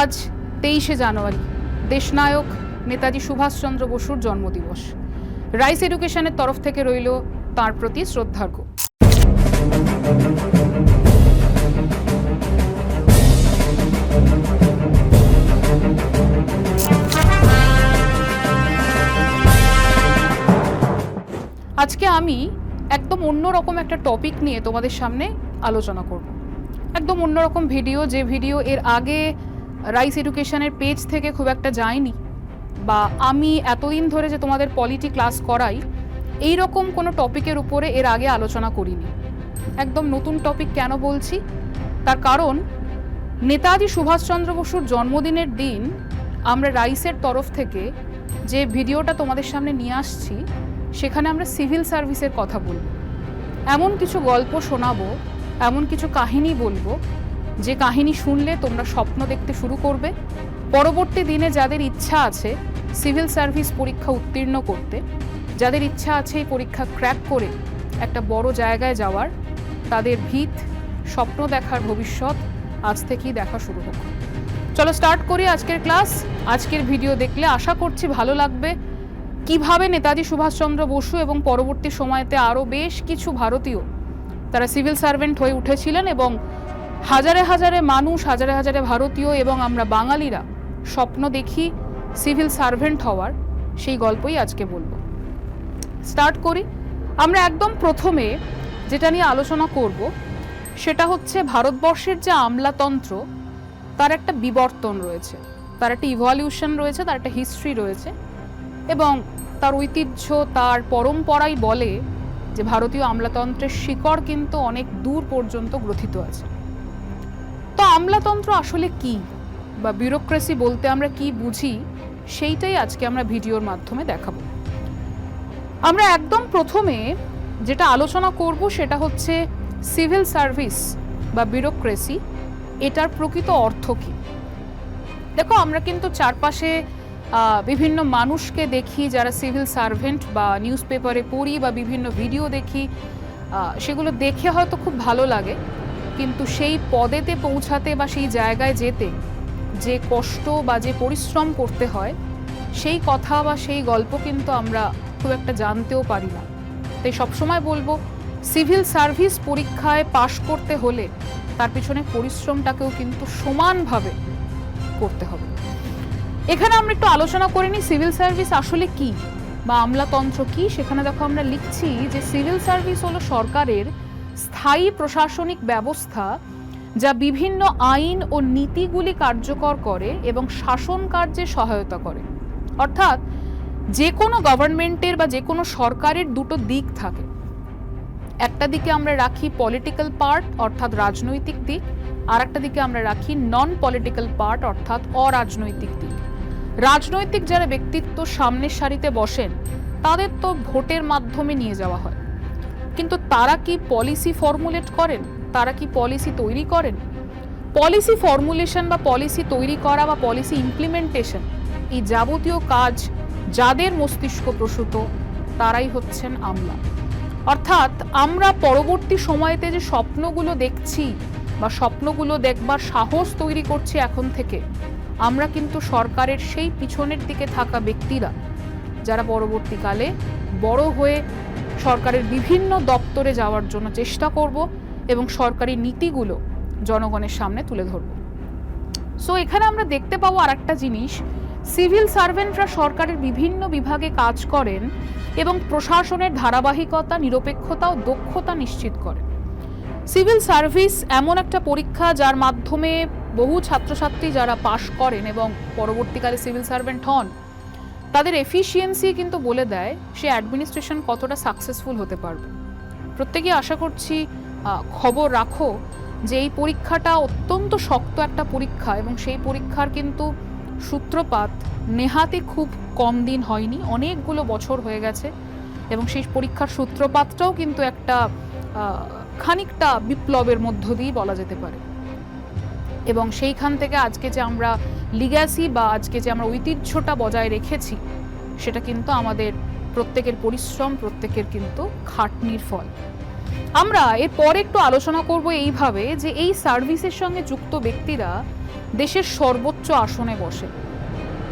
আজ তেইশে জানুয়ারি, দেশনায়ক নেতাজি সুভাষচন্দ্র বসুর জন্মদিবস। রাইস এডুকেশনের তরফ থেকে রইল তার প্রতি শ্রদ্ধার্ঘ। আজকে আমি একদম অন্যরকম একটা টপিক নিয়ে তোমাদের সামনে আলোচনা করব। একদম অন্যরকম ভিডিও, যে ভিডিও এর আগে রাইস এডুকেশনের পেজ থেকে খুব একটা যায়নি। বা আমি এতদিন ধরে যে তোমাদের পলিটি ক্লাস করাই এই রকম কোনো টপিকের উপরে এর আগে আলোচনা করিনি। একদম নতুন টপিক কেন বলছি? তার কারণ, নেতাজি সুভাষচন্দ্র বসুর জন্মদিনের দিন আমরা রাইসের তরফ থেকে যে ভিডিওটা তোমাদের সামনে নিয়ে আসছি, সেখানে আমরা সিভিল সার্ভিসের কথা বলব। এমন কিছু গল্প শোনাবো, এমন কিছু কাহিনী বলব যে কাহিনী শুনলে তোমরা স্বপ্ন দেখতে শুরু করবে। পরবর্তী দিনে যাদের ইচ্ছা আছে সিভিল সার্ভিস পরীক্ষা উত্তীর্ণ করতে, যাদের ইচ্ছা আছে এই পরীক্ষা ক্র্যাক করে একটা বড় জায়গায় যাওয়ার, তাদের ভিত, স্বপ্ন দেখার ভবিষ্যৎ আজ থেকেই দেখা শুরু হোক। চলো স্টার্ট করি আজকের ক্লাস আজকের ভিডিও দেখলে আশা করছি ভালো লাগবে। কীভাবে নেতাজি সুভাষচন্দ্র বসু এবং পরবর্তী সময়তে আরও বেশ কিছু ভারতীয় তারা সিভিল সার্ভেন্ট হয়ে উঠেছিলেন এবং হাজারে হাজারে মানুষ, হাজারে হাজারে ভারতীয় এবং আমরা বাঙালিরা স্বপ্ন দেখি সিভিল সার্ভেন্ট হওয়ার, সেই গল্পই আজকে বলব। স্টার্ট করি। আমরা একদম প্রথমে যেটা নিয়ে আলোচনা করব, সেটা হচ্ছে ভারতবর্ষের যে আমলাতন্ত্র, তার একটা বিবর্তন রয়েছে। তার একটা ইভলিউশন রয়েছে, তার একটা হিস্ট্রি রয়েছে এবং তার ঐতিহ্য, তার পরম্পরাই বলে যে ভারতীয় আমলাতন্ত্রের শিকড় কিন্তু অনেক দূর পর্যন্ত গ্রথিত আছে। তো আমলাতন্ত্র আসলে কি? বা বিউরোক্রেসি বলতে আমরা কি বুঝি? সেইটাই আজকে আমরা ভিডিওর মাধ্যমে দেখাবো। আমরা একদম প্রথমে যেটা আলোচনা করব সেটা হচ্ছে সিভিল সার্ভিস বা বিউরোক্রেসি এটার প্রকৃত অর্থ কী? দেখো, আমরা কিন্তু চারপাশে বিভিন্ন মানুষকে দেখি, যারা সিভিল সার্ভেন্ট বা নিউজ পেপারে পড়ি বা বিভিন্ন ভিডিও দেখি সেগুলো দেখে হয়তো খুব ভালো লাগে। কিন্তু সেই পদেতে পৌঁছাতে বা সেই জায়গায় যেতে যে কষ্ট বা যে পরিশ্রম করতে হয়, সেই কথা বা সেই গল্প কিন্তু আমরা খুব একটা জানতেও পারি না। তাই সবসময় বলব, সিভিল সার্ভিস পরীক্ষায় পাশ করতে হলে তার পিছনে পরিশ্রমটাকেও কিন্তু সমানভাবে করতে হবে। এখানে আমরা একটু আলোচনা করে নিই, সিভিল সার্ভিস আসলে কি বা আমলাতন্ত্র কি? সেখানে দেখো আমরা লিখছি যে সিভিল সার্ভিস হলো সরকারের স্থায়ী প্রশাসনিক ব্যবস্থা যা বিভিন্ন আইন ও নীতিগুলি কার্যকর করে এবং শাসন কার্যে সহায়তা করে। অর্থাৎ যে কোনো গভর্নমেন্টের বা যে কোনো সরকারের দুটো দিক থাকে। একটা দিকে আমরা রাখি পলিটিক্যাল পার্ট অর্থাৎ রাজনৈতিক দিক, আর একটা দিকে আমরা রাখি নন পলিটিক্যাল পার্ট অর্থাৎ অরাজনৈতিক দিক। রাজনৈতিক যারা ব্যক্তিত্ব সামনের সারিতে বসেন, তাদের তো ভোটের মাধ্যমে নিয়ে যাওয়া হয়। কিন্তু তারা কি পলিসি ফর্মুলেট করেন? তারা কি পলিসি তৈরি করেন? পলিসি ফর্মুলেশন বা পলিসি তৈরি করা বা পলিসি ইমপ্লিমেন্টেশন এই যাবতীয় কাজ যাদের মস্তিষ্ক প্রসূত, তারাই হচ্ছেন আমলা। অর্থাৎ আমরা পরবর্তী সময়তে যে স্বপ্নগুলো দেখছি বা স্বপ্নগুলো দেখবার সাহস তৈরি করছি এখন থেকে, আমরা কিন্তু সরকারের সেই পিছনের দিকে থাকা ব্যক্তিরা, যারা পরবর্তীকালে বড় হয়ে সরকারের বিভিন্ন দপ্তরে যাওয়ার জন্য চেষ্টা করব এবং সরকারি নীতিগুলো জনগণের সামনে তুলে ধরব। সো এখানে আমরা দেখতে পাবো আর একটা জিনিস। সিভিল সার্ভেন্টরা সরকারের বিভিন্ন বিভাগে কাজ করেন এবং প্রশাসনের ধারাবাহিকতা, নিরপেক্ষতা ও দক্ষতা নিশ্চিত করেন। সিভিল সার্ভিস এমন একটা পরীক্ষা যার মাধ্যমে বহু ছাত্রছাত্রী যারা পাশ করেন এবং পরবর্তীকালে সিভিল সার্ভেন্ট হন তাদের এফিসিয়েন্সি কিন্তু বলে দেয় সে অ্যাডমিনিস্ট্রেশন কতটা সাকসেসফুল হতে পারবে। প্রত্যেকেই আশা করছি খবর রাখো যে এই পরীক্ষাটা অত্যন্ত শক্ত একটা পরীক্ষা এবং সেই পরীক্ষার কিন্তু সূত্রপাত নেহাতে খুব কম দিন হয়নি, অনেকগুলো বছর হয়ে গেছে এবং সেই পরীক্ষার সূত্রপাতটাও কিন্তু একটা খানিকটা বিপ্লবের মধ্য দিয়ে বলা যেতে পারে। এবং সেইখান থেকে আজকে যে আমরা লিগ্যাসি বা আজকে যে আমরা ঐতিহ্যটা বজায় রেখেছি, সেটা কিন্তু আমাদের প্রত্যেকের পরিশ্রম, প্রত্যেকের কিন্তু খাটনির ফল। আমরা এরপরে একটু আলোচনা করব এইভাবে যে এই সার্ভিসের সঙ্গে যুক্ত ব্যক্তিরা দেশের সর্বোচ্চ আসনে বসে।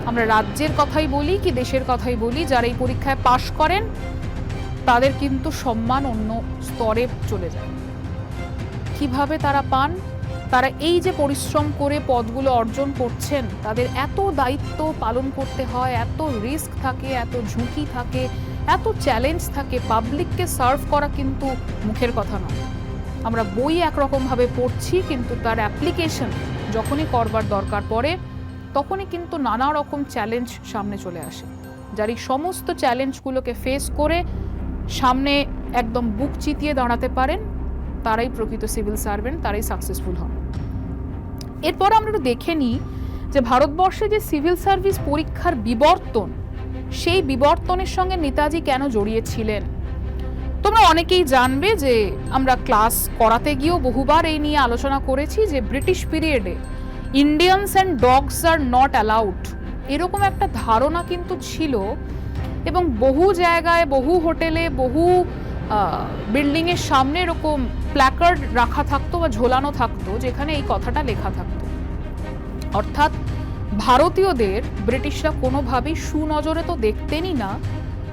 আমরা রাজ্যের কথাই বলি কি দেশের কথাই বলি, যারা এই পরীক্ষায় পাশ করেন, তাদের কিন্তু সম্মান অন্য স্তরে চলে যায়। কীভাবে তারা পান? তারা এই যে পরিশ্রম করে পদগুলো অর্জন করছেন, তাদের এত দায়িত্ব পালন করতে হয়, এত রিস্ক থাকে, এত ঝুঁকি থাকে, এত চ্যালেঞ্জ থাকে পাবলিককে সার্ভ করা কিন্তু মুখের কথা নয়। আমরা বই একরকমভাবে পড়ছি, কিন্তু তার অ্যাপ্লিকেশন যখনই করবার দরকার পড়ে, তখনই কিন্তু নানা রকম চ্যালেঞ্জ সামনে চলে আসে। যার এই সমস্ত চ্যালেঞ্জগুলোকে ফেস করে সামনে একদম বুক চিতিয়ে দাঁড়াতে পারেন, তারাই প্রকৃত সিভিল সার্ভেন্ট তারাই সাকসেসফুল হন। এরপর আমরা একটু দেখে নিই যে ভারতবর্ষে যে সিভিল সার্ভিস পরীক্ষার বিবর্তন, সেই বিবর্তনের সঙ্গে নেতাজি কেন জড়িয়েছিলেন? তোমরা অনেকেই জানবে যে আমরা ক্লাস করাতে গিয়েও বহুবার এই নিয়ে আলোচনা করেছি যে ব্রিটিশ পিরিয়ডে Indians and dogs are not allowed এরকম একটা ধারণা কিন্তু ছিল এবং বহু জায়গায়, বহু হোটেলে, বহু বিল্ডিংয়ের সামনে এরকম প্ল্যাকার্ড রাখা থাকতো বা ঝোলানো থাকতো, যেখানে এই কথাটা লেখা থাকতো। অর্থাৎ ভারতীয়দের ব্রিটিশরা কোনোভাবেই সুনজরে তো দেখতেনই না,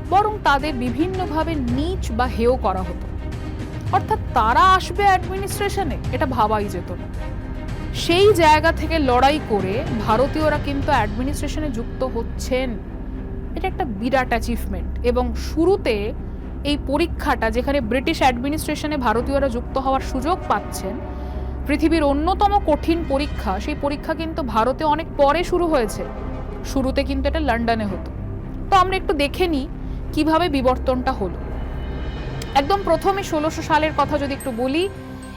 বরং তাদের বিভিন্নভাবে নিচ বা হেয় করা হতো। অর্থাৎ তারা আসবে অ্যাডমিনিস্ট্রেশনে এটা ভাবাই যেত না। সেই জায়গা থেকে লড়াই করে ভারতীয়রা কিন্তু অ্যাডমিনিস্ট্রেশনে যুক্ত হচ্ছেন। এটা একটা বিরাট অ্যাচিভমেন্ট এবং শুরুতে এই পরীক্ষাটা যেখানে ব্রিটিশ অ্যাডমিনিস্ট্রেশনে ভারতীয়রা যুক্ত হওয়ার সুযোগ পাচ্ছেন, পৃথিবীর অন্যতম কঠিন পরীক্ষা, সেই পরীক্ষা কিন্তু ভারতে অনেক পরে শুরু হয়েছে। শুরুতে কিন্তু এটা লন্ডনে হতো। তো আমরা একটু দেখে নিই কীভাবে বিবর্তনটা হলো। একদম প্রথমে ষোলোশো সালের কথা যদি একটু বলি,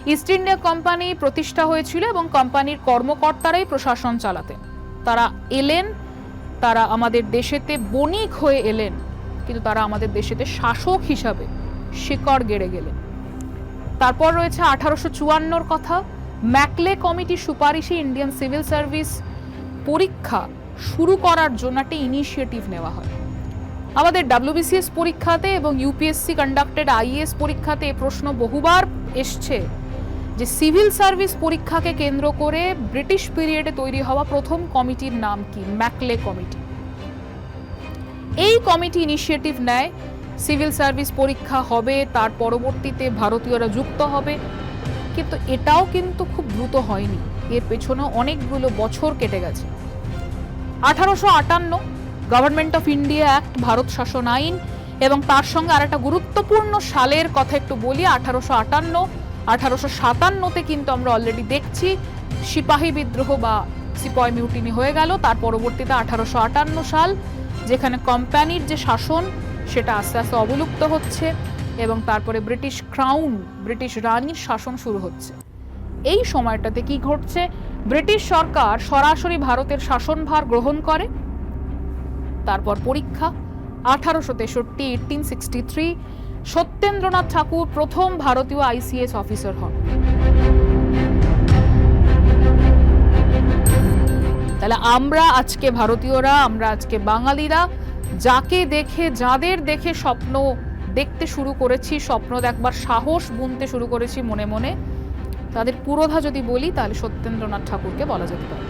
ইস্ট ইন্ডিয়া কোম্পানি প্রতিষ্ঠা হয়েছিল এবং কোম্পানির কর্মকর্তারাই প্রশাসন চালাতেন। তারা এলেন, তারা আমাদের দেশেতে বণিক হয়ে এলেন। কিন্তু তারা আমাদের দেশেতে শাসক হিসাবে শিকড় গেড়ে গেলেন। তারপর রয়েছে আঠারোশো চুয়ান্নর কথা। ম্যাকলে কমিটির সুপারিশে ইন্ডিয়ান সিভিল সার্ভিস পরীক্ষা শুরু করার জন্য একটা ইনিশিয়েটিভ নেওয়া হয়। আমাদের ডাব্লিউবিসিএস পরীক্ষাতে এবং ইউপিএসসি কন্ডাক্টেড আইএস পরীক্ষাতে এ প্রশ্ন বহুবার এসছে যে সিভিল সার্ভিস পরীক্ষাকে কেন্দ্র করে ব্রিটিশ পিরিয়ডে তৈরি হওয়া প্রথম কমিটির নাম কি? Macaulay committee. এই কমিটি ইনিশিয়েটিভ নেয়। সিভিল সার্ভিস পরীক্ষা হবে, তার পরবর্তীতে ভারতীয়রা যুক্ত হবে। কিন্তু এটাও কিন্তু খুব দ্রুত হয়নি। এর পেছনে অনেকগুলো বছর কেটে গেছে। আঠারোশো আটান্ন government of India act Bharat শাসন আইন এবং তার সঙ্গে আর একটা গুরুত্বপূর্ণ সালের কথা একটু বলি, আঠারোশো আটান্ন, আঠারোশো সাতান্নতে কিন্তু আমরা অলরেডি দেখছি, সিপাহী বিদ্রোহ বা সিপয় মিউটিনি হয়ে গেল, তার পরবর্তীতে আঠারোশো আটান্ন সাল যেখানে কোম্পানির যে শাসন, সেটা আস্তে আস্তে অবলুপ্ত হচ্ছে এবং তারপরে ব্রিটিশ ক্রাউন ব্রিটিশ রানীর শাসন শুরু হচ্ছে। এই সময়টাতে কি ঘটছে? ব্রিটিশ সরকার সরাসরি ভারতের শাসনভার গ্রহণ করে। তারপর পরীক্ষা, আঠারোশো তেষট্টি eighteen sixty three Satyendranath Thakur প্রথম ভারতীয় আইসিএস অফিসার হন। তাহলে আমরা আজকে ভারতীয়রা, আমরা আজকে বাঙালিরা, যাকে দেখে, যাদের দেখে স্বপ্ন দেখতে শুরু করেছি, স্বপ্ন দেখবার সাহস বুনতে শুরু করেছি মনে মনে, তাদের পুরোধা যদি বলি, তাহলে সত্যেন্দ্রনাথ ঠাকুরকে বলা যেতে পারে।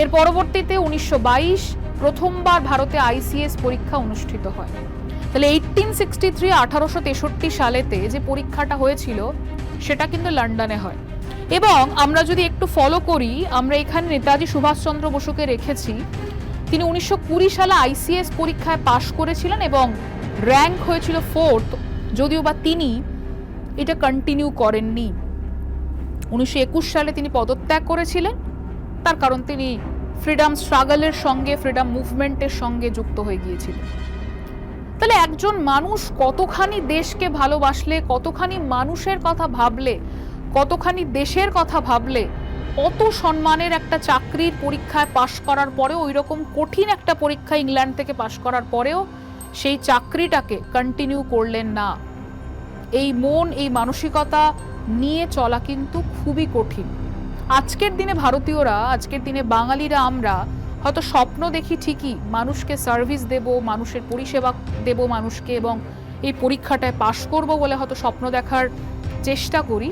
এর পরবর্তীতে উনিশশো বাইশ প্রথমবার ভারতে আইসিএস পরীক্ষা অনুষ্ঠিত হয়। তাহলে এইটিন সিক্সটি থ্রি আঠারোশো তেষট্টি সালেতে যে পরীক্ষাটা হয়েছিল, সেটা কিন্তু লন্ডনে হয়। এবং আমরা যদি একটু ফলো করি, আমরা এখানে নেতাজি সুভাষচন্দ্র বসুকে রেখেছি। তিনি উনিশশো কুড়ি সালে আইসিএস পরীক্ষায় পাশ করেছিলেন এবং র্যাঙ্ক হয়েছিল ফোর্থ যদিও বা তিনি এটা কন্টিনিউ করেননি। উনিশশো একুশ সালে তিনি পদত্যাগ করেছিলেন। তার কারণ তিনি ফ্রিডম স্ট্রাগলের সঙ্গে ফ্রিডম মুভমেন্টের সঙ্গে যুক্ত হয়ে গিয়েছিলেন। তাহলে একজন মানুষ কতখানি দেশকে ভালোবাসলে, কতখানি মানুষের কথা ভাবলে কতখানি দেশের কথা ভাবলে কত সম্মানের একটা চাকরির পরীক্ষায় পাশ করার পরেও ওই রকম কঠিন একটা পরীক্ষা ইংল্যান্ড থেকে পাশ করার পরেও সেই চাকরিটাকে কন্টিনিউ করলেন না। এই মন, এই মানসিকতা নিয়ে চলা কিন্তু খুবই কঠিন। আজকের দিনে ভারতীয়রা, আজকের দিনে বাঙালিরা আমরা হয়তো স্বপ্ন দেখি ঠিকই, মানুষকে সার্ভিস দেব, মানুষের পরিষেবা দেব মানুষকে এবং এই পরীক্ষাটায় পাশ করব বলে হয়তো স্বপ্ন দেখার চেষ্টা করি।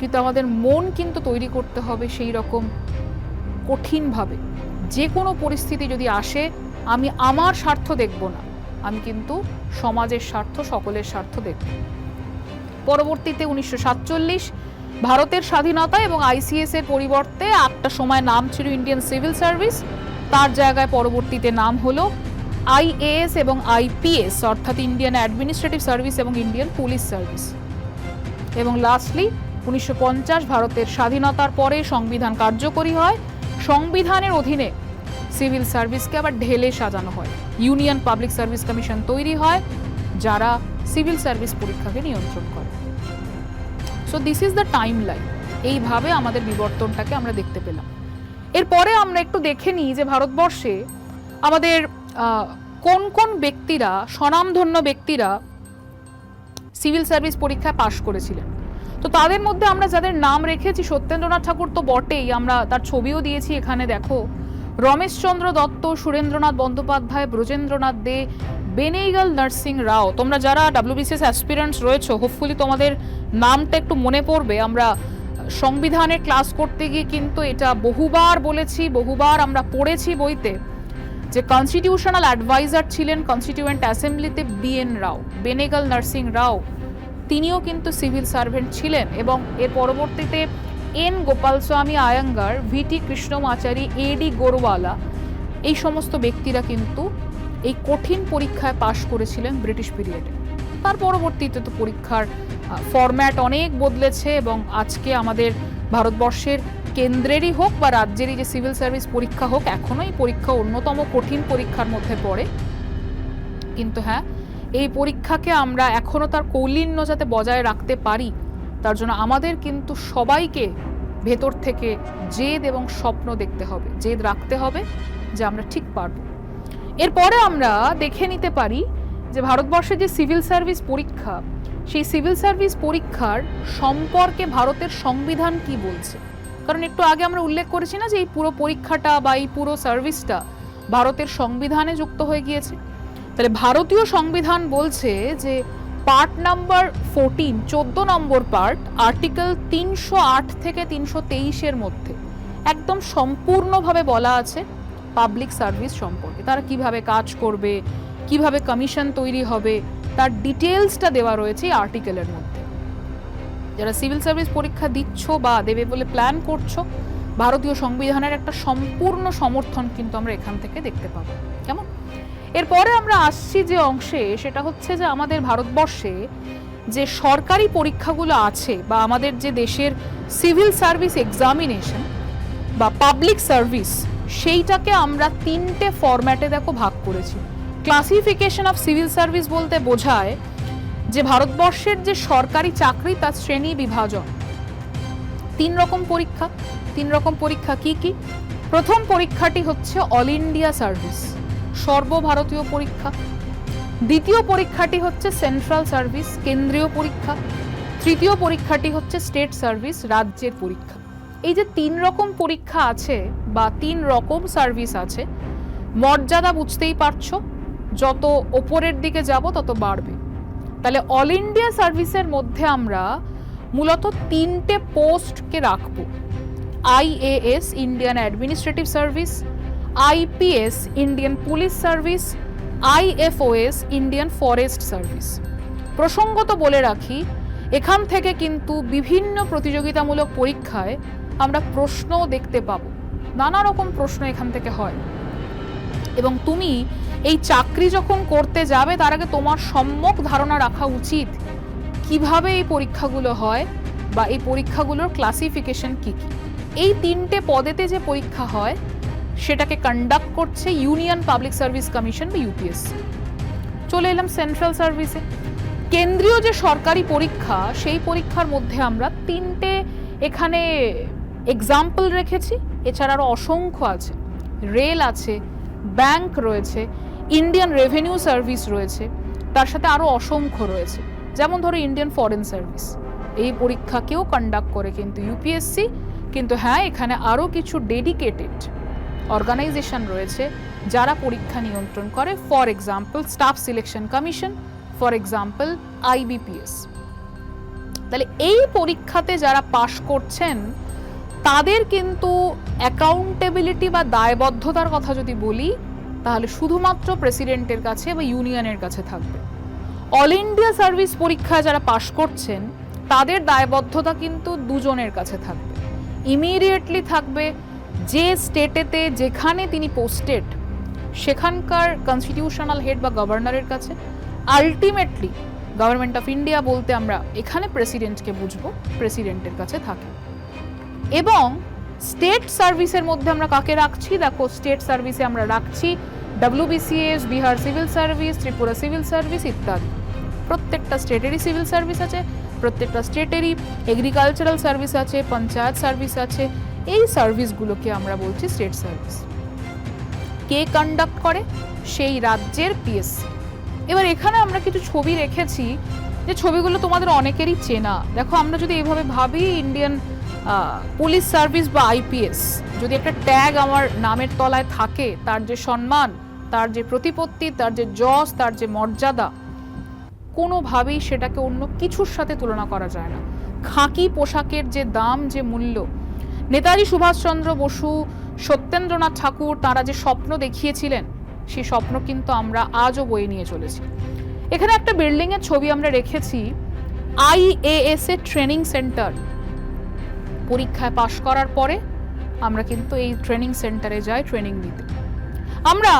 কিন্তু আমাদের মন কিন্তু তৈরি করতে হবে সেই রকম কঠিনভাবে। যে কোনো পরিস্থিতি যদি আসে, আমি আমার স্বার্থ দেখব না, আমি কিন্তু সমাজের স্বার্থ, সকলের স্বার্থ দেখব। পরবর্তীতে উনিশশো সাতচল্লিশ, ভারতের স্বাধীনতা এবং আইসিএস এর পরিবর্তে একটা সময় নাম ছিল ইন্ডিয়ান সিভিল সার্ভিস, তার জায়গায় পরবর্তীতে নাম হলো আইএএস এবং আইপিএস, অর্থাৎ ইন্ডিয়ান অ্যাডমিনিস্ট্রেটিভ সার্ভিস এবং ইন্ডিয়ান পুলিশ সার্ভিস। এবং লাস্টলি উনিশশো পঞ্চাশ ভারতের স্বাধীনতার পরে সংবিধান কার্যকরী হয়। সংবিধানের অধীনে সিভিল সার্ভিসকে আবার ঢেলে সাজানো হয়। ইউনিয়ন পাবলিক সার্ভিস কমিশন তৈরি হয়, যারা সিভিল সার্ভিস পরীক্ষাকে নিয়ন্ত্রণ করে। So this is the time line এইভাবে আমাদের বিবর্তনটাকে আমরা দেখতে পেলাম। এরপরে আমরা একটু দেখে নিই যে ভারতবর্ষে আমাদের কোন কোন ব্যক্তিরা, স্বনামধন্য ব্যক্তিরা সিভিল সার্ভিস পরীক্ষায় পাশ করেছিলেন। তো তাদের মধ্যে আমরা যাদের নাম রেখেছি, সত্যেন্দ্রনাথ ঠাকুর তো বটেই, আমরা তার ছবিও দিয়েছি এখানে, দেখো। রমেশচন্দ্র দত্ত, সুরেন্দ্রনাথ বন্দ্যোপাধ্যায়, ব্রজেন্দ্রনাথ দে বেনেগাল নার্সিং রাও। তোমরা যারা ডাব্লিউবিসিএস অ্যাসপিরেন্টস রয়েছে হোপফুলি তোমাদের নামটা একটু মনে পড়বে। আমরা সংবিধানের ক্লাস করতে গিয়ে কিন্তু এটা বহুবার বলেছি, বহুবার আমরা পড়েছি বইতে যে কনস্টিটিউশনাল অ্যাডভাইজার ছিলেন কনস্টিটিউয়েন্ট অ্যাসেম্বলিতে বিএন রাও বেনেগাল নার্সিং রাও। তিনিও কিন্তু সিভিল সার্ভেন্ট ছিলেন এবং এর পরবর্তীতে এন গোপালস্বামী আয়াঙ্গার, ভিটি কৃষ্ণমাচারী, এডি গোরওয়ালা এই সমস্ত ব্যক্তিরা কিন্তু এই কঠিন পরীক্ষায় পাশ করেছিলেন ব্রিটিশ পিরিয়ডে। তার পরবর্তীতে তো পরীক্ষার ফরম্যাট অনেক বদলেছে এবং আজকে আমাদের ভারতবর্ষের কেন্দ্রেরই হোক বা রাজ্যেরই যে সিভিল সার্ভিস পরীক্ষা হোক, এখনও এই পরীক্ষা অন্যতম কঠিন পরীক্ষার মধ্যে পড়ে। কিন্তু হ্যাঁ এই পরীক্ষাকে আমরা এখনও তার কৌলিন্য যাতে বজায় রাখতে পারি, তার জন্য আমাদের কিন্তু সবাইকে ভেতর থেকে জেদ এবং স্বপ্ন দেখতে হবে, জেদ রাখতে হবে যে আমরা ঠিক পারব। এরপরে আমরা দেখে নিতে পারি যে ভারতবর্ষের যে সিভিল সার্ভিস পরীক্ষা, সেই সিভিল সার্ভিস পরীক্ষার সম্পর্কে ভারতের সংবিধান কি বলছে? কারণ একটু আগে আমরা উল্লেখ করেছি না যে এই পুরো পরীক্ষাটা বা এই পুরো সার্ভিসটা ভারতের সংবিধানে যুক্ত হয়ে গিয়েছে। তাহলে ভারতীয় সংবিধান বলছে যে পার্ট নাম্বার ফোরটিন, চোদ্দ নম্বর পার্ট, আর্টিকেল তিনশো আট থেকে তিনশো তেইশের মধ্যে একদম সম্পূর্ণভাবে বলা আছে পাবলিক সার্ভিস সম্পর্কে। তারা কীভাবে কাজ করবে, কীভাবে কমিশন তৈরি হবে, তার ডিটেলসটা দেওয়া রয়েছে আর্টিকেলের মধ্যে। যারা সিভিল সার্ভিস পরীক্ষা দিচ্ছ বা দেবে বলে প্ল্যান করছ, ভারতীয় সংবিধানের একটা সম্পূর্ণ সমর্থন কিন্তু আমরা এখান থেকে দেখতে পাবো। কেমন? এরপরে আমরা আসছি যে অংশে, সেটা হচ্ছে যে আমাদের ভারতবর্ষে যে সরকারি পরীক্ষাগুলো আছে বা আমাদের যে দেশের সিভিল সার্ভিস এক্সামিনেশন বা পাবলিক সার্ভিস, সেইটাকে আমরা তিনটে ফরম্যাটে দেখো ভাগ করেছি। ক্লাসিফিকেশন অফ সিভিল সার্ভিস বলতে বোঝায় যে ভারতবর্ষের যে সরকারি চাকরি, তার শ্রেণি বিভাজন। তিন রকম পরীক্ষা। তিন রকম পরীক্ষা কি কি? প্রথম পরীক্ষাটি হচ্ছে অল ইন্ডিয়া সার্ভিস। সর্বভারতীয় পরীক্ষা। দ্বিতীয় পরীক্ষাটি হচ্ছে সেন্ট্রাল সার্ভিস, কেন্দ্রীয় পরীক্ষা। তৃতীয় পরীক্ষাটি হচ্ছে স্টেট সার্ভিস, রাজ্যের পরীক্ষা। এই যে তিন রকম পরীক্ষা আছে বা তিন রকম সার্ভিস আছে, মর্যাদা বুঝতেই পারছ, যত ওপরের দিকে যাব তত বাড়বে। তাহলে অল ইন্ডিয়া সার্ভিসের মধ্যে আমরা মূলত তিনটে পোস্টকে রাখব। IAS Indian administrative service IPS Indian police service, IFoS Indian forest service. প্রসঙ্গত বলে রাখি, এখান থেকে কিন্তু বিভিন্ন প্রতিযোগিতামূলক পরীক্ষায় আমরা প্রশ্নও দেখতে পাবো। নানা রকম প্রশ্ন এখান থেকে হয়। এবং তুমি এই চাকরি যখন করতে যাবে, তার আগে তোমার সম্যক ধারণা রাখা উচিত কীভাবে এই পরীক্ষাগুলো হয় বা এই পরীক্ষাগুলোর ক্লাসিফিকেশন কি কি। এই তিনটে পদেতে যে পরীক্ষা হয় সেটাকে কন্ডাক্ট করছে ইউনিয়ন পাবলিক সার্ভিস কমিশন বা ইউপিএসসি চলে এলাম সেন্ট্রাল সার্ভিসে কেন্দ্রীয় যে সরকারি পরীক্ষা, সেই পরীক্ষার মধ্যে আমরা তিনটে এখানে এক্সাম্পল রেখেছি। এছাড়া আরও অসংখ্য আছে। রেল আছে ব্যাংক রয়েছে ইন্ডিয়ান রেভিনিউ সার্ভিস রয়েছে, তার সাথে আরও অসংখ্য রয়েছে। যেমন ধরো ইন্ডিয়ান ফরেন সার্ভিস এই পরীক্ষাকেও কন্ডাক্ট করে কিন্তু ইউপিএসসি কিন্তু হ্যাঁ এখানে আরও কিছু ডেডিকেটেড অর্গানাইজেশন রয়েছে যারা পরীক্ষা নিয়ন্ত্রণ করে। For example staff selection commission for example IBPS তাহলে এই পরীক্ষাতে যারা পাশ করছেন, তাদের কিন্তু অ্যাকাউন্টেবিলিটি বা দায়বদ্ধতার কথা যদি বলি, তাহলে শুধুমাত্র প্রেসিডেন্টের কাছে বা ইউনিয়নের কাছে থাকবে। অল ইন্ডিয়া সার্ভিস পরীক্ষা যারা পাশ করছেন, তাদের দায়বদ্ধতা কিন্তু দুজনের কাছে থাকবে। ইমিডিয়েটলি থাকবে যে স্টেটেতে যেখানে তিনি পোস্টেড, সেখানকার কনস্টিটিউশনাল হেড বা গভর্নরের কাছে আলটিমেটলি গভর্নমেন্ট অফ ইন্ডিয়া বলতে আমরা এখানে প্রেসিডেন্টকে বুঝব প্রেসিডেন্টের কাছে থাকে। এবং স্টেট সার্ভিসের মধ্যে আমরা কাকে রাখছি? দেখো স্টেট সার্ভিসে আমরা রাখছি WBCS Bihar civil service Tripura civil service ইত্যাদি। প্রত্যেকটা স্টেটেরই সিভিল সার্ভিস আছে, প্রত্যেকটা স্টেটেরই এগ্রিকালচারাল সার্ভিস আছে, পঞ্চায়েত সার্ভিস আছে এই সার্ভিসগুলোকে আমরা বলছি স্টেট সার্ভিস। কে কন্ডাক্ট করে? সেই রাজ্যের পিএসসি এবার এখানে আমরা কিছু ছবি রেখেছি, যে ছবিগুলো তোমাদের অনেকেরই চেনা। দেখো, আমরা যদি এইভাবে ভাবি ইন্ডিয়ান পুলিশ সার্ভিস বা আইপিএস যদি একটা ট্যাগ আমার নামের তলায় থাকে, তার যে সম্মান, তার যে প্রতিপত্তি, তার যে যশ, তার যে মর্যাদা, কোনোভাবেই সেটাকে অন্য কিছুর সাথে তুলনা করা যায় না। খাকি পোশাকের যে দাম, যে মূল্য নেতাজি সুভাষচন্দ্র বসু, সত্যেন্দ্রনাথ ঠাকুর তারা যে স্বপ্ন দেখিয়েছিলেন সেই স্বপ্ন কিন্তু আমরা আজও বয়ে নিয়ে চলেছি। এখানে একটা বিল্ডিং এর ছবি আমরা রেখেছি, আই এর ট্রেনিং সেন্টার। পরীক্ষায় পাশ করার পরে আমরা কিন্তু এই ট্রেনিং সেন্টারে যাই ট্রেনিং নিতে। আমরা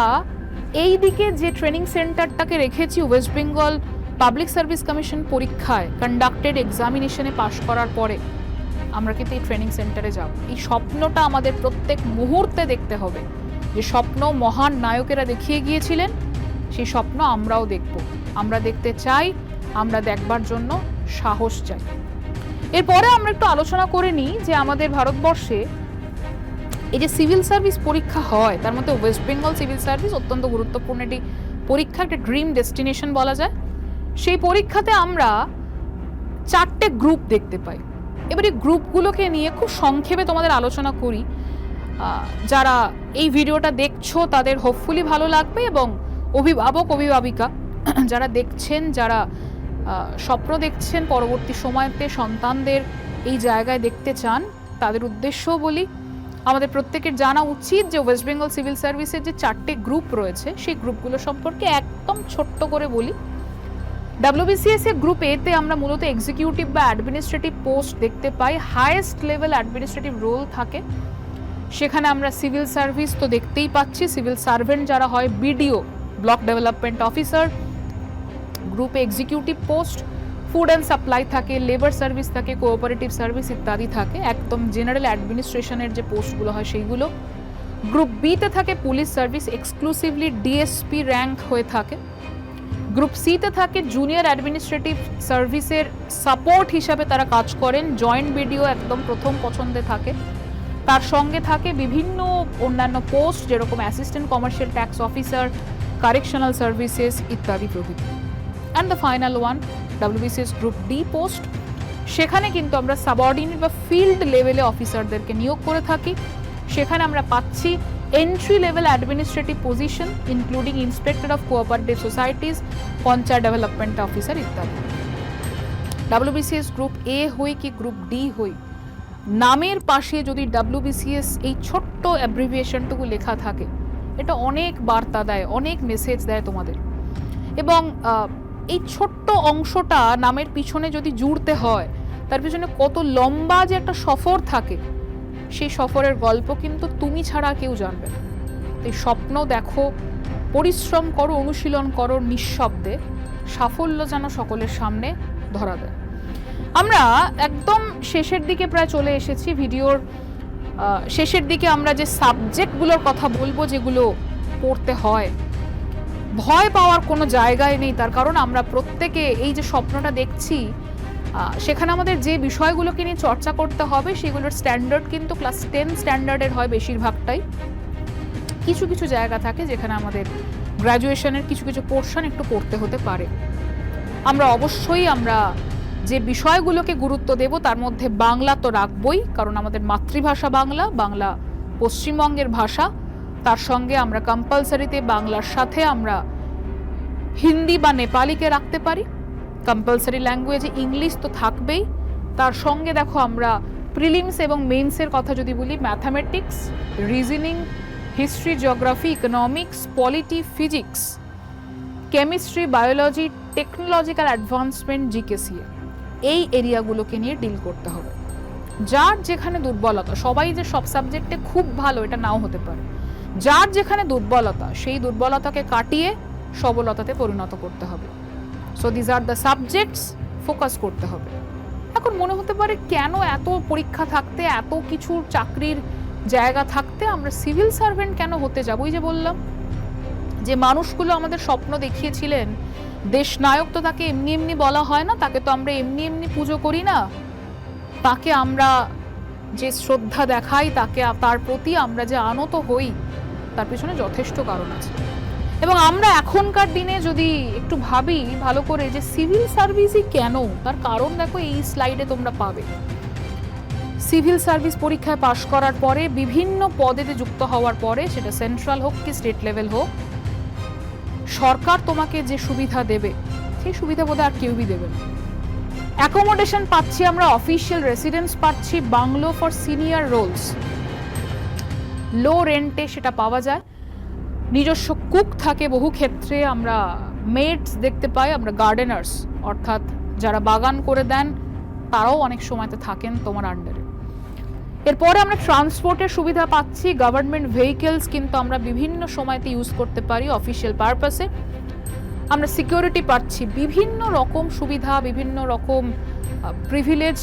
এই দিকে যে ট্রেনিং সেন্টারটাকে রেখেছি, West Bengal public service commission পরীক্ষায় কন্ডাক্টেড এক্সামিনেশনে পাশ করার পরে আমরা কিন্তু এই ট্রেনিং সেন্টারে যাব। এই স্বপ্নটা আমাদের প্রত্যেক মুহূর্তে দেখতে হবে। যে স্বপ্ন মহান নায়কেরা দেখিয়ে গিয়েছিলেন সেই স্বপ্ন আমরাও দেখব। আমরা দেখতে চাই, আমরা দেখবার জন্য সাহস চাই। এরপরে আমরা একটু আলোচনা করে নিই যে আমাদের ভারতবর্ষে এই যে সিভিল সার্ভিস পরীক্ষা হয়, তার মধ্যে ওয়েস্ট বেঙ্গল সিভিল সার্ভিস অত্যন্ত গুরুত্বপূর্ণ একটি পরীক্ষা, একটা ড্রিম ডেস্টিনেশন বলা যায়। সেই পরীক্ষাতে আমরা চারটে গ্রুপ দেখতে পাই। এবার গ্রুপগুলোকে নিয়ে খুব সংক্ষেপে তোমাদের আলোচনা করি। যারা এই ভিডিওটা দেখছ, তাদের হোপফুলি ভালো লাগবে এবং অভিভাবক, অভিভাবিকা, যারা দেখছেন, যারা স্বপ্ন দেখছেন, পরবর্তী সময়তে সন্তানদের এই জায়গায় দেখতে চান, তাদের উদ্দেশ্যও বলি, আমাদের প্রত্যেকের জানা উচিত যে ওয়েস্ট বেঙ্গল সিভিল সার্ভিসের যে চারটে গ্রুপ রয়েছে, সেই গ্রুপগুলো সম্পর্কে একদম ছোট্ট করে বলি। ডাব্লিউবিসিএস এর গ্রুপ এতে আমরা মূলত এক্সিকিউটিভ বা অ্যাডমিনিস্ট্রেটিভ পোস্ট দেখতে পাই। হাইয়েস্ট লেভেল অ্যাডমিনিস্ট্রেটিভ রোল থাকে। সেখানে আমরা সিভিল সার্ভিস তো দেখতেই পাচ্ছি। সিভিল সার্ভেন্ট যারা হয় বিডিও ব্লক ডেভেলপমেন্ট অফিসার গ্রুপে executive post food and supply থাকে লেবার সার্ভিস থাকে কোঅপারেটিভ সার্ভিস ইত্যাদি থাকে। একদম জেনারেল অ্যাডমিনিস্ট্রেশনের যে পোস্টগুলো হয়, সেইগুলো। গ্রুপ বিতে থাকে police service exclusively DSP rank হয়ে থাকে। গ্রুপ সিতে থাকে জুনিয়র অ্যাডমিনিস্ট্রেটিভ সার্ভিসের সাপোর্ট হিসাবে তারা কাজ করেন। জয়েন্ট বিডিও একদম প্রথম পছন্দে থাকে। তার সঙ্গে থাকে বিভিন্ন অন্যান্য পোস্ট যেরকম assistant commercial tax officer, correctional services ইত্যাদি প্রভৃতি। And the final one WBCS group D post সেখানে কিন্তু আমরা সাবঅর্ডিনেট বা ফিল্ড লেভেলে অফিসারদেরকে নিয়োগ করে থাকি। সেখানে আমরা পাচ্ছি entry level administrative position including inspector of cooperative societies panchayat development officer ইত্যাদি ডাব্লিউবিসিএস গ্রুপ এ হই কি গ্রুপ ডি হই নামের পাশে যদি ডাব্লিউবিসিএস এই ছোট্ট অ্যাব্রিভিয়েশনটুকু লেখা থাকে এটা অনেক বার্তা দেয় অনেক মেসেজ দেয় তোমাদের এবং এই ছোট্ট অংশটা নামের পিছনে যদি জুড়তে হয় তার পিছনে কত লম্বা যে একটা সফর থাকে সেই সফরের গল্প কিন্তু তুমি ছাড়া কেউ জানবে না। এই স্বপ্ন দেখো, পরিশ্রম করো, অনুশীলন করো, নিঃশব্দে সাফল্য যেন সকলের সামনে ধরা দেয়। আমরা একদম শেষের দিকে প্রায় চলে এসেছি ভিডিওর শেষের দিকে আমরা যে সাবজেক্টগুলোর কথা বলব যেগুলো পড়তে হয়, ভয় পাওয়ার কোনো জায়গায় নেই। তার কারণ আমরা প্রত্যেকে এই যে স্বপ্নটা দেখছি সেখানে আমাদের যে বিষয়গুলোকে নিয়ে চর্চা করতে হবে, সেগুলোর স্ট্যান্ডার্ড কিন্তু ক্লাস টেন স্ট্যান্ডার্ডের হয় বেশিরভাগটাই। কিছু কিছু জায়গা থাকে যেখানে আমাদের গ্র্যাজুয়েশনের কিছু কিছু পোর্শন একটু পড়তে হতে পারে। আমরা অবশ্যই আমরা যে বিষয়গুলোকে গুরুত্ব দেব, তার মধ্যে বাংলা তো রাখবই, কারণ আমাদের মাতৃভাষা বাংলা বাংলা পশ্চিমবঙ্গের ভাষা। তার সঙ্গে আমরা কম্পালসারিতে বাংলার সাথে আমরা হিন্দি বা নেপালিকে রাখতে পারি। কম্পালসারি ল্যাঙ্গুয়েজে ইংলিশ তো থাকবেই। তার সঙ্গে দেখো আমরা প্রিলিমস এবং মেন্সের কথা যদি বলি mathematics reasoning history geography economics polity physics chemistry biology technological advancement GKCA এই এরিয়াগুলোকে নিয়ে ডিল করতে হবে। যার যেখানে দুর্বলতা, সবাই যে সব সাবজেক্টে খুব ভালো, এটা নাও হতে পারে। যার যেখানে দুর্বলতা, সেই দুর্বলতাকে কাটিয়ে সবলতাতে পরিণত করতে হবে। So these are the subjects focus করতে হবে। এখন মনে হতে পারে কেন এত পরীক্ষা থাকতে, এত কিছু চাকরির জায়গা থাকতে আমরা সিভিল সার্ভেন্ট কেন হতে যাব? ওই যে বললাম যে মানুষগুলো আমাদের স্বপ্ন দেখিয়েছিলেন দেশ নায়ক তো তাকে এমনি এমনি বলা হয় না, তাকে তো আমরা এমনি এমনি পুজো করি না। তাকে আমরা যে শ্রদ্ধা দেখাই, তাকে তার প্রতি আমরা যে আনত হই, তার পিছনে যথেষ্ট কারণ আছে। এবং আমরা এখনকার দিনে যদি একটু ভাবি, ভালো করে যে সিভিল সার্ভিসই কেন? তার কারণ দেখো এই স্লাইডে তোমরা পাবে। সিভিল সার্ভিস পরীক্ষায় পাশ করার পরে, বিভিন্ন পদেতে যুক্ত হওয়ার পরে, সেটা সেন্ট্রাল হোক কি স্টেট লেভেল হোক, সরকার তোমাকে যে সুবিধা দেবে, সেই সুবিধা বোধহয় আর কেউই দেবে না। অ্যাকোমোডেশন পাচ্ছি আমরা অফিসিয়াল রেসিডেন্স পাচ্ছি bungalow for senior roles low রেন্টে সেটা পাওয়া যায়। নিজস্ব কুক থাকে বহু ক্ষেত্রে আমরা মেডস দেখতে পাই, আমরা গার্ডেনার্স অর্থাৎ যারা বাগান করে দেন, তারাও অনেক সময়তে থাকেন তোমার আন্ডারে এরপরে আমরা ট্রান্সপোর্টের সুবিধা পাচ্ছি গভর্নমেন্ট ভেহিকেলস কিন্তু আমরা বিভিন্ন সময়তে ইউজ করতে পারি অফিসিয়াল পারপাসে আমরা সিকিউরিটি পাচ্ছি, বিভিন্ন রকম সুবিধা, বিভিন্ন রকম প্রিভিলেজ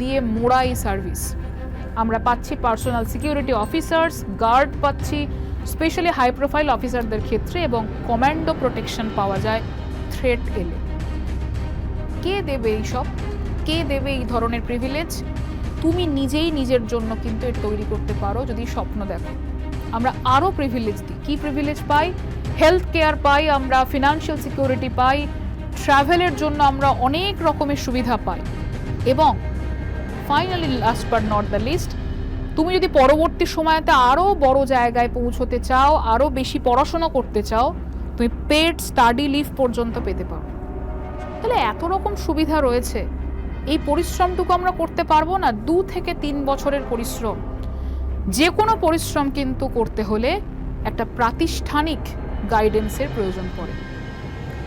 দিয়ে মোড়া এই সার্ভিস আমরা পাচ্ছি পার্সোনাল সিকিউরিটি অফিসার্স গার্ড পাচ্ছি স্পেশালি হাই প্রোফাইল অফিসারদের ক্ষেত্রে এবং কমান্ডো প্রোটেকশন পাওয়া যায় থ্রেট এলে। কে দেবে এই সব কে দেবে এই ধরনের প্রিভিলেজ তুমি নিজেই নিজের জন্য কিন্তু এর তৈরি করতে পারো যদি স্বপ্ন দেখো। আমরা আরও প্রিভিলেজ দিই। কী প্রিভিলেজ পাই? হেলথ কেয়ার পাই, আমরা ফিনান্সিয়াল সিকিউরিটি পাই ট্রাভেলের জন্য আমরা অনেক রকমের সুবিধা পাই। এবং finally last but not the least তুমি যদি পরবর্তী সময়তে আরও বড় জায়গায় পৌঁছতে চাও আরও বেশি পড়াশোনা করতে চাও, তুমি পেড স্টাডি লিভ পর্যন্ত পেতে পারো। তাহলে এত রকম সুবিধা রয়েছে। এই পরিশ্রমটুকু আমরা করতে পারব না। দু থেকে তিন বছরের পরিশ্রম। যে কোনো পরিশ্রম কিন্তু করতে হলে একটা প্রাতিষ্ঠানিক গাইডেন্সের প্রয়োজন পড়ে।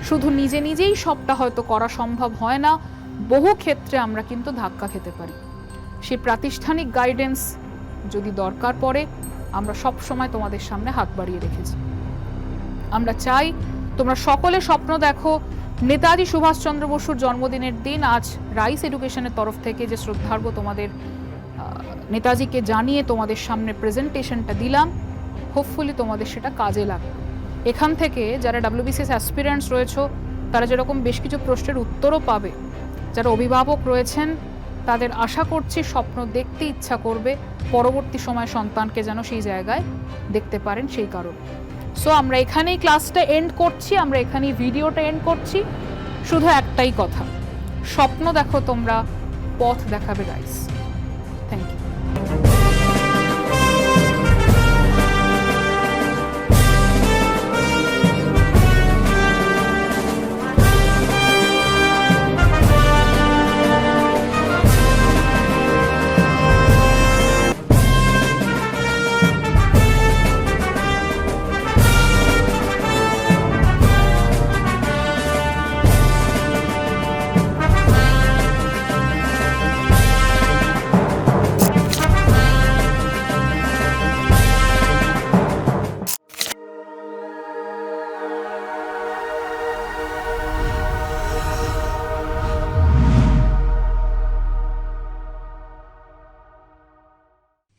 শুধু নিজে নিজেই সবটা হয়তো করা সম্ভব হয় না, বহু ক্ষেত্রে আমরা কিন্তু ধাক্কা খেতে পারি। সেই প্রাতিষ্ঠানিক গাইডেন্স যদি দরকার পড়ে, আমরা সব সময় তোমাদের সামনে হাত বাড়িয়ে রেখেছি। আমরা চাই তোমরা সকলে স্বপ্ন দেখো, নেতাজি সুভাষচন্দ্র বসুর জন্মদিনের দিন আজ রাইস এডুকেশনের তরফ থেকে যে শ্রদ্ধার্ঘ তোমাদের নেতাজিকে জানিয়ে তোমাদের সামনে প্রেজেন্টেশনটা দিলাম হোপফুলি তোমাদের সেটা কাজে লাগবে এখান থেকে যারা ডাব্লিউবিসিএস অ্যাসপিরেন্টস রয়েছে, তারা যেরকম বেশ কিছু প্রশ্নের উত্তরও পাবে, যারা অভিভাবক রয়েছেন তাদের আশা করছি, স্বপ্ন দেখতে ইচ্ছা করবে, পরবর্তী সময় সন্তানকে যেন সেই জায়গায় দেখতে পারেন সেই কারণে। সো আমরা এখানেই ক্লাসটা এন্ড করছি, আমরা এখানেই ভিডিওটা এন্ড করছি। শুধু একটাই কথা, স্বপ্ন দেখো তোমরা, পথ দেখাবে রাইস